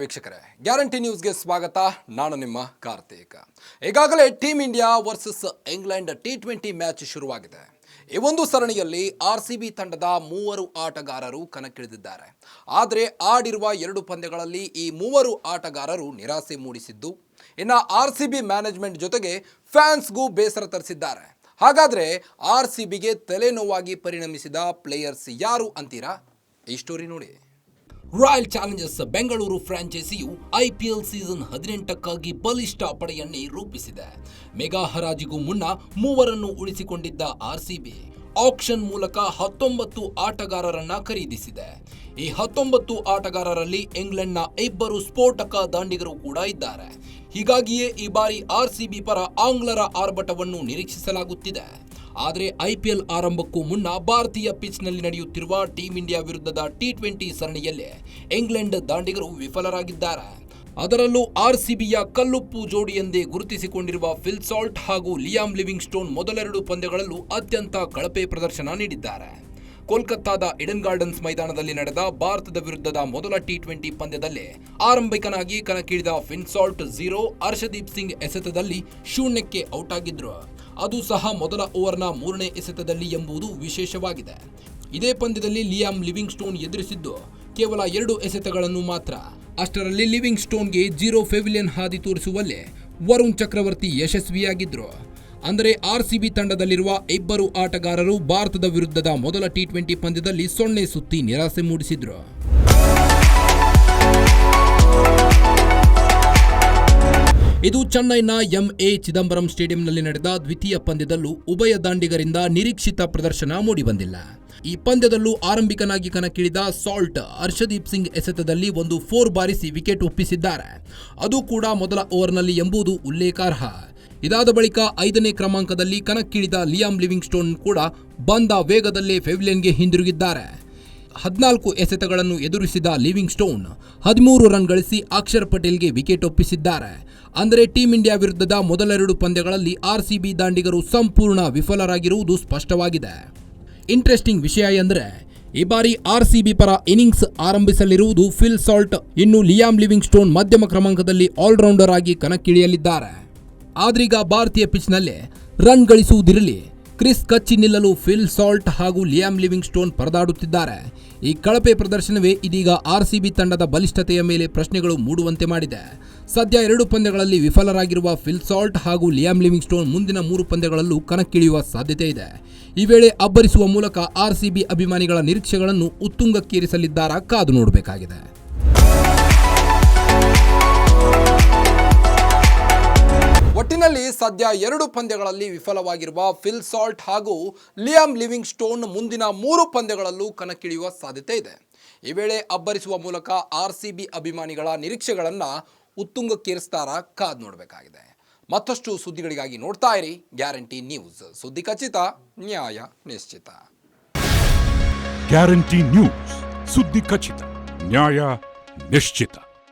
ವೀಕ್ಷಕರೇ, ಗ್ಯಾರಂಟಿ ನ್ಯೂಸ್ಗೆ ಸ್ವಾಗತ. ನಾನು ನಿಮ್ಮ ಕಾರ್ತಿಕ. ಈಗಾಗಲೇ team India versus England T twenty match ಶುರುವಾಗಿದೆ. ಈ ಒಂದು ಸರಣಿಯಲ್ಲಿ ಆರ್ ಸಿ ಬಿ ತಂಡದ ಮೂವರು ಆಟಗಾರರು ಕಣಕ್ಕಿಳಿದಿದ್ದಾರೆ. ಆದರೆ ಆಡಿರುವ ಎರಡು ಪಂದ್ಯಗಳಲ್ಲಿ ಈ ಮೂವರು ಆಟಗಾರರು ನಿರಾಸೆ ಮೂಡಿಸಿದ್ದು, ಇನ್ನು ಆರ್ ಸಿ ಬಿ ಮ್ಯಾನೇಜ್ಮೆಂಟ್ ಜೊತೆಗೆ ಫ್ಯಾನ್ಸ್ಗೂ ಬೇಸರ ತರಿಸಿದ್ದಾರೆ. ಹಾಗಾದರೆ ಆರ್ ಸಿ ಬಿಗೆ ತಲೆನೋವಾಗಿ ಪರಿಣಮಿಸಿದ ಪ್ಲೇಯರ್ಸ್ ಯಾರು ಅಂತೀರಾ? ಈ ಸ್ಟೋರಿ ನೋಡಿ. ರಾಯಲ್ ಚಾಲೆಂಜರ್ಸ್ ಬೆಂಗಳೂರು ಫ್ರಾಂಚೈಸಿಯು ಐಪಿಎಲ್ ಸೀಸನ್ ಹದಿನೆಂಟಕ್ಕಾಗಿ ಬಲಿಷ್ಠ ಪಡೆಯನ್ನೇ ರೂಪಿಸಿದೆ. ಮೆಗಾ ಹರಾಜಿಗೂ ಮುನ್ನ ಮೂವರನ್ನು ಉಳಿಸಿಕೊಂಡಿದ್ದ ಆರ್ಸಿಬಿ ಆಕ್ಷನ್ ಮೂಲಕ ಹತ್ತೊಂಬತ್ತು ಆಟಗಾರರನ್ನ ಖರೀದಿಸಿದೆ. ಈ ಹತ್ತೊಂಬತ್ತು ಆಟಗಾರರಲ್ಲಿ ಇಂಗ್ಲೆಂಡ್ನ ಇಬ್ಬರು ಸ್ಫೋಟಕ ದಾಂಡಿಗರು ಕೂಡ ಇದ್ದಾರೆ. ಹೀಗಾಗಿಯೇ ಈ ಬಾರಿ ಆರ್ಸಿಬಿ ಪರ ಆಂಗ್ಲರ ಆರ್ಭಟವನ್ನು ನಿರೀಕ್ಷಿಸಲಾಗುತ್ತಿದೆ. ಆದರೆ ಐಪಿಎಲ್ ಆರಂಭಕ್ಕೂ ಮುನ್ನ ಭಾರತೀಯ ಪಿಚ್ನಲ್ಲಿ ನಡೆಯುತ್ತಿರುವ ಟೀಂ ಇಂಡಿಯಾ ವಿರುದ್ಧದ ಟಿ ಟ್ವೆಂಟಿ ಸರಣಿಯಲ್ಲಿ ಇಂಗ್ಲೆಂಡ್ ದಾಂಡಿಗರು ವಿಫಲರಾಗಿದ್ದಾರೆ. ಅದರಲ್ಲೂ ಆರ್ಸಿಬಿಯ ಕಲ್ಲುಪ್ಪು ಜೋಡಿ ಎಂದೇ ಗುರುತಿಸಿಕೊಂಡಿರುವ ಫಿಲ್ಸಾಲ್ಟ್ ಹಾಗೂ ಲಿಯಾಮ್ ಲಿವಿಂಗ್ ಸ್ಟೋನ್ ಮೊದಲೆರಡು ಪಂದ್ಯಗಳಲ್ಲೂ ಅತ್ಯಂತ ಕಳಪೆ ಪ್ರದರ್ಶನ ನೀಡಿದ್ದಾರೆ. ಕೋಲ್ಕತ್ತಾದ ಇಡನ್ ಗಾರ್ಡನ್ಸ್ ಮೈದಾನದಲ್ಲಿ ನಡೆದ ಭಾರತದ ವಿರುದ್ಧದ ಮೊದಲ ಟಿ ಟ್ವೆಂಟಿ ಪಂದ್ಯದಲ್ಲಿ ಆರಂಭಿಕನಾಗಿ ಕಣಕ್ಕಿಳಿದ Phil Salt zero Harshdeep Singh ಎಸೆತದಲ್ಲಿ ಶೂನ್ಯಕ್ಕೆ ಔಟ್ ಆಗಿದ್ರು ಅದು ಸಹ ಮೊದಲ ಓವರ್ನ ಮೂರನೇ ಎಸೆತದಲ್ಲಿ ಎಂಬುದು ವಿಶೇಷವಾಗಿದೆ. ಇದೇ ಪಂದ್ಯದಲ್ಲಿ ಲಿಯಾಮ್ ಲಿವಿಂಗ್ ಸ್ಟೋನ್ ಎದುರಿಸಿದ್ದು ಕೇವಲ ಎರಡು ಎಸೆತಗಳನ್ನು ಮಾತ್ರ. ಅಷ್ಟರಲ್ಲಿ ಲಿವಿಂಗ್ ಸ್ಟೋನ್ಗೆ ಜೀರೋ ಫೆವಿಲಿಯನ್ ಹಾದಿ ತೋರಿಸುವಲ್ಲಿ ವರುಣ್ ಚಕ್ರವರ್ತಿ ಯಶಸ್ವಿಯಾಗಿದ್ದರು ಅಂದರೆ ಆರ್ಸಿಬಿ ತಂಡದಲ್ಲಿರುವ ಇಬ್ಬರು ಆಟಗಾರರು ಭಾರತದ ವಿರುದ್ಧದ ಮೊದಲ ಟಿ ಟ್ವೆಂಟಿ ಪಂದ್ಯದಲ್ಲಿ ಸೊನ್ನೆ ಸುತ್ತಿ ನಿರಾಸೆ ಮೂಡಿಸಿದ್ರು. ಇದು ಚೆನ್ನೈನ ಎಂಎ ಚಿದಂಬರಂ ಸ್ಟೇಡಿಯಂನಲ್ಲಿ ನಡೆದ ದ್ವಿತೀಯ ಪಂದ್ಯದಲ್ಲೂ ಉಭಯ ದಾಂಡಿಗರಿಂದ ನಿರೀಕ್ಷಿತ ಪ್ರದರ್ಶನ ಮೂಡಿಬಂದಿಲ್ಲ. ಈ ಪಂದ್ಯದಲ್ಲೂ ಆರಂಭಿಕನಾಗಿ ಕಣಕ್ಕಿಳಿದ ಸಾಲ್ಟ್ ಹರ್ಷದೀಪ್ ಸಿಂಗ್ ಎಸೆತದಲ್ಲಿ ಒಂದು ಫೋರ್ ಬಾರಿಸಿ ವಿಕೆಟ್ ಒಪ್ಪಿಸಿದ್ದಾರೆ. ಅದು ಕೂಡ ಮೊದಲ ಓವರ್ನಲ್ಲಿ ಎಂಬುದು ಉಲ್ಲೇಖಾರ್ಹ. ಇದಾದ ಬಳಿಕ ಐದನೇ ಕ್ರಮಾಂಕದಲ್ಲಿ ಕಣಕ್ಕಿಳಿದ ಲಿಯಾಮ್ ಲಿವಿಂಗ್ ಸ್ಟೋನ್ ಕೂಡ ಬಂದ ವೇಗದಲ್ಲೇ ಫೆವಿಲಿಯನ್ಗೆ ಹಿಂದಿರುಗಿದ್ದಾರೆ. ಹದಿನಾಲ್ಕು ಎಸೆತಗಳನ್ನು ಎದುರಿಸಿದ ಲಿವಿಂಗ್ ಸ್ಟೋನ್ ಹದಿಮೂರು ರನ್ ಗಳಿಸಿ ಅಕ್ಷರ್ ಪಟೇಲ್ಗೆ ವಿಕೆಟ್ ಒಪ್ಪಿಸಿದ್ದಾರೆ. ಅಂದರೆ ಟೀಂ ಇಂಡಿಯಾ ವಿರುದ್ಧದ ಮೊದಲೆರಡು ಪಂದ್ಯಗಳಲ್ಲಿ ಆರ್ಸಿಬಿ ದಾಂಡಿಗರು ಸಂಪೂರ್ಣ ವಿಫಲರಾಗಿರುವುದು ಸ್ಪಷ್ಟವಾಗಿದೆ. ಇಂಟ್ರೆಸ್ಟಿಂಗ್ ವಿಷಯ ಎಂದರೆ, ಈ ಬಾರಿ ಆರ್ಸಿಬಿ ಪರ ಇನ್ನಿಂಗ್ಸ್ ಆರಂಭಿಸಲಿರುವುದು ಫಿಲ್ ಸಾಲ್ಟ್. ಇನ್ನು ಲಿಯಾಮ್ ಲಿವಿಂಗ್ ಸ್ಟೋನ್ ಮಧ್ಯಮ ಕ್ರಮಾಂಕದಲ್ಲಿ ಆಲ್ರೌಂಡರ್ ಆಗಿ ಕಣಕ್ಕಿಳಿಯಲಿದ್ದಾರೆ. ಆದ್ರೀಗ ಭಾರತೀಯ ಪಿಚ್ನಲ್ಲಿ ರನ್ ಗಳಿಸುವುದಿರಲಿ. ಕ್ರಿಸ್ ಕಚ್ಚಿ ನಿಲ್ಲಲು ಫಿಲ್ ಸಾಲ್ಟ್ ಹಾಗೂ ಲಿಯಾಮ್ ಲಿವಿಂಗ್ ಸ್ಟೋನ್ ಪರದಾಡುತ್ತಿದ್ದಾರೆ. ಈ ಕಳಪೆ ಪ್ರದರ್ಶನವೇ ಇದೀಗ ಆರ್ಸಿಬಿ ತಂಡದ ಬಲಿಷ್ಠತೆಯ ಮೇಲೆ ಪ್ರಶ್ನೆಗಳು ಮೂಡುವಂತೆ ಮಾಡಿದೆ. ಸದ್ಯ ಎರಡು ಪಂದ್ಯಗಳಲ್ಲಿ ವಿಫಲರಾಗಿರುವ ಫಿಲ್ ಸಾಲ್ಟ್ ಹಾಗೂ ಲಿಯಾಮ್ ಲಿವಿಂಗ್ ಸ್ಟೋನ್ ಮುಂದಿನ ಮೂರು ಪಂದ್ಯಗಳಲ್ಲೂ ಕಣಕ್ಕಿಳಿಯುವ ಸಾಧ್ಯತೆ ಇದೆ. ಈ ವೇಳೆ ಅಬ್ಬರಿಸುವ ಮೂಲಕ ಆರ್ಸಿಬಿ ಅಭಿಮಾನಿಗಳ ನಿರೀಕ್ಷೆಗಳನ್ನು ಉತ್ತುಂಗಕ್ಕೇರಿಸಲಿದ್ದಾರಾ ಕಾದು ನೋಡಬೇಕಾಗಿದೆ. ಒಟ್ಟಿನಲ್ಲಿ ಸದ್ಯ ಎರಡು ಪಂದ್ಯಗಳಲ್ಲಿ ವಿಫಲವಾಗಿರುವ ಫಿಲ್ ಸಾಲ್ಟ್ ಹಾಗೂ ಲಿಯಾಮ್ ಲಿವಿಂಗ್ ಸ್ಟೋನ್ ಮುಂದಿನ ಮೂರು ಪಂದ್ಯಗಳಲ್ಲೂ ಕಣಕ್ಕಿಳಿಯುವ ಸಾಧ್ಯತೆ ಇದೆ. ಈ ವೇಳೆ ಅಬ್ಬರಿಸುವ ಮೂಲಕ ಆರ್ ಸಿ ಬಿ ಅಭಿಮಾನಿಗಳ ನಿರೀಕ್ಷೆಗಳನ್ನು ಉತ್ತುಂಗಕ್ಕೇರಿಸ್ತಾರ ಕಾದ್ ನೋಡಬೇಕಾಗಿದೆ. ಮತ್ತಷ್ಟು ಸುದ್ದಿಗಳಿಗಾಗಿ ನೋಡ್ತಾ ಇರಿ ಗ್ಯಾರಂಟಿ ನ್ಯೂಸ್. ಸುದ್ದಿ ಖಚಿತ, ನ್ಯಾಯ ನಿಶ್ಚಿತ. Guarantee news. ಸುದ್ದಿ ಖಚಿತ, ನ್ಯಾಯ ನಿಶ್ಚಿತ.